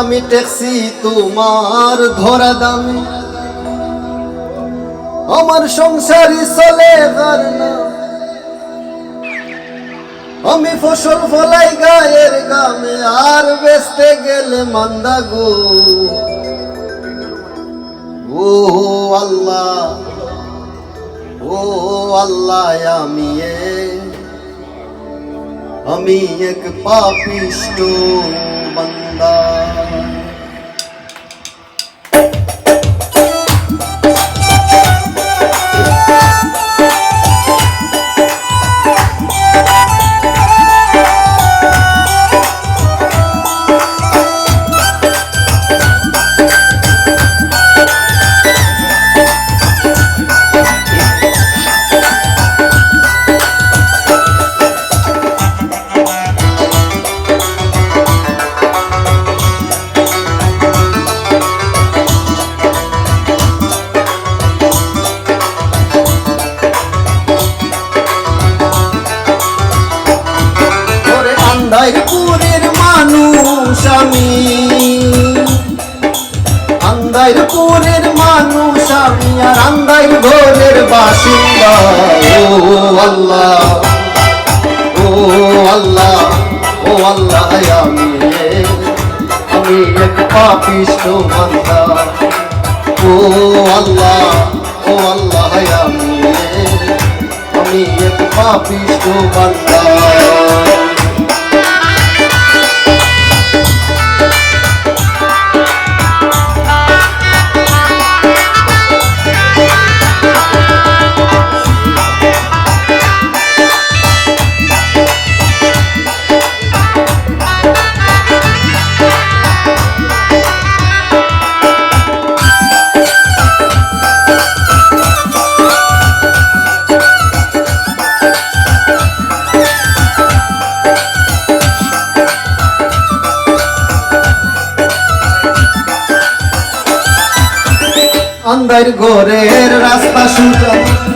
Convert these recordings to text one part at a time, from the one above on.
আমি ট্যাক্সি তোমার ধরা দামে। আমার সংসারই চলে না আমি ফসল ফলাই গায়ের গামে আর বেচতে গেলে মান্দা গো। ও আল্লাহ ও আল্লাহ, আমি আমি এক পাপিষ্ট বান্দা। আন্দাইরপুরের মানুষ আমি। আন্দাইরপুরের মানুষ আমি আর আন্দাইর ঘরের বাসিন্দা। ও আল্লাহ ও আল্লাহ ও আল্লাহ আমি আমি এক পাপিষ্ট বান্দা। ও আল্লাহ ও আল্লাহ আমি আমি এক পাপিষ্ট বান্দা। আন্দার ঘরের রাস্তা সুজা।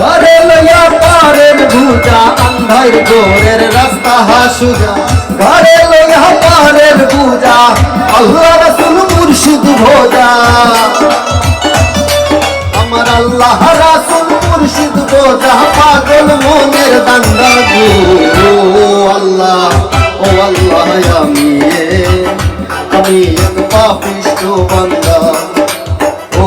ঘরে লইয়া পারের ভুজা আন্ধার ঘরের রাস্তা হাসুজা ঘরে লইয়া পারের ভুজা, আল্লাহ রাসুল মুর্শিদ ভোজা। আমার আল্লাহ রাসুল মুর্শিদ ভোজা, পাগল মনের দান্ডা গো। ও আল্লাহ ও আল্লাহ, আমি আমি এক পাপিষ্ট বান্দা। ও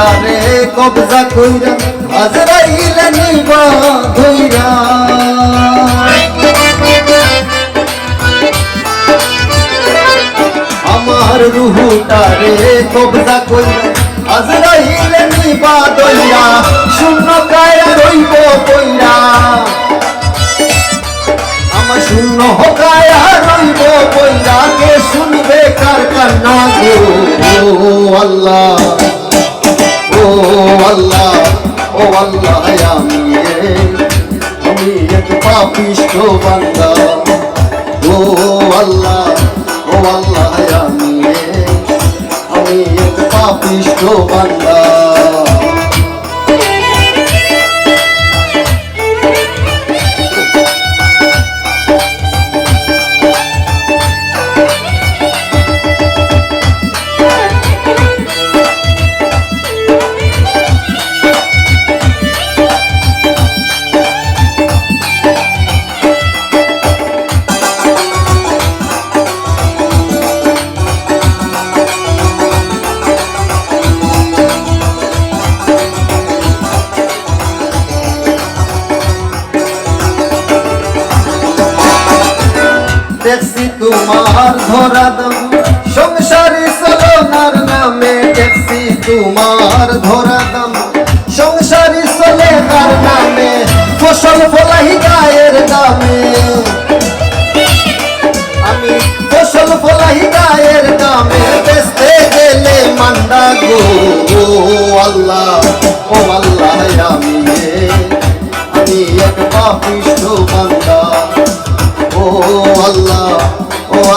রুহুটারে কবজা কইরা, আজরাইল নিবা ধইরা। আমার রুহুটারে কবজা কইরা, আজরাইল নিবা ধইরা। শূন্য কায়া রইব কইরা। আমার শূন্য হকায়া রইব কইরা, কে শুনবে কার কান্না গো? আল্লাহ। আল্লাহ আমি আমি এক পাপিষ্ট বান্দা ও আল্লাহ ও আল্লাহ আমি আমি এক পাপিষ্ট বান্দা। দেখছি তোমার ধরা দাম সংসারী চলনার নামে দেখছি তোমার ধরা দাম। সংসারী চলে নামে, ফসল ফলাই গায়ের দামে। আমি ফসল ফলাই গায়ের দামে বেসতে গেলে গো, ও আল্লাহ ও আল্লাহ আমি। আমি এক পাপিষ্ট বান্দা।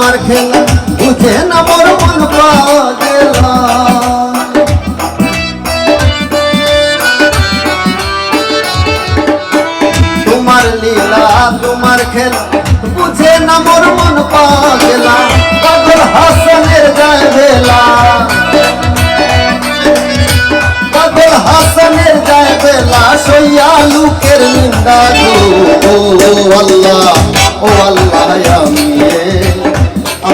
তোমার খেলা, বুঝে না মোর মন পাগলা তোমার লীলা, তোমার খেলা, বুঝে না মোর মন পাগলা পাগল হাসনের যায় বেলা। পাগল হাসনের যায় বেলা, সইয়া লুকের নিন্দা গো ও আল্লাহ ও আল্লাহ আমি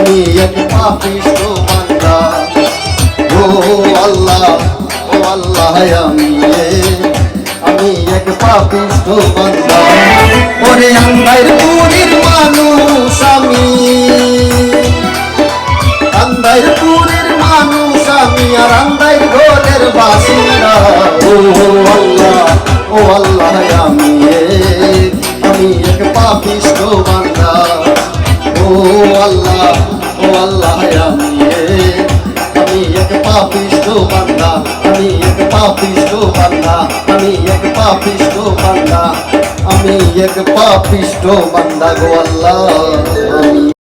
আমি এক পাপিষ্ট বান্দা। ও আল্লাহ আমি এক পাপিষ্ট বান্দা। ওরে আন্দাইর পুরীর মানুষ, আমি আন্দাইর পুরীর আর আন্দাইর ঘরের ও আল্লাহ ও আল্লাহ, আমি আমি বান্দা। আল্লাহ, ও আল্লাহ আমি আমি এক পাপিষ্ট বান্দা আমি এক পাপিষ্ট বান্দা, আমি এক পাপিষ্ট বান্দা, আমি এক পাপিষ্ট বান্দা গো আল্লাহ।